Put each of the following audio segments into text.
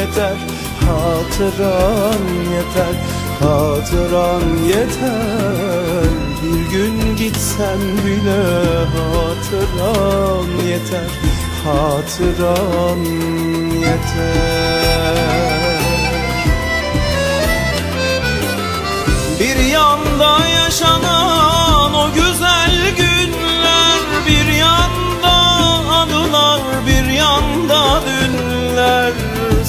yeter Hatıran yeter, hatıran yeter. Bir gün gitsen bile hatıran yeter Hatıran yeter. Bir yanda yaşanan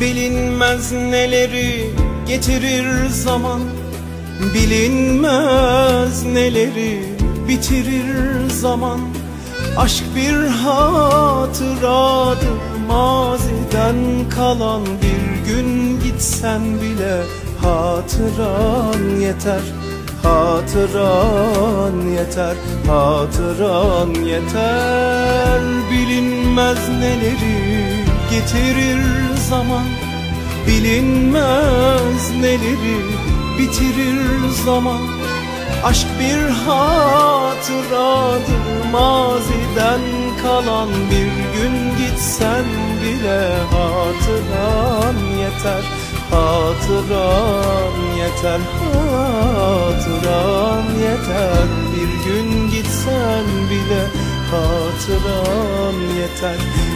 Bilinmez neleri getirir zaman Bilinmez neleri bitirir zaman. Aşk bir hatıradır maziden kalan Bir gün gitsen bile hatıran yeter Hatıran yeter, hatıran yeter. Bilinmez neleri getirir zaman. Bilinmez neleri bitirir zaman. Aşk bir hatıradır maziden kalan Bir gün gitsen bile hatıran yeter. Hatıran yeter, hatıran yeter. Bir gün gitsen bile hatıran yeter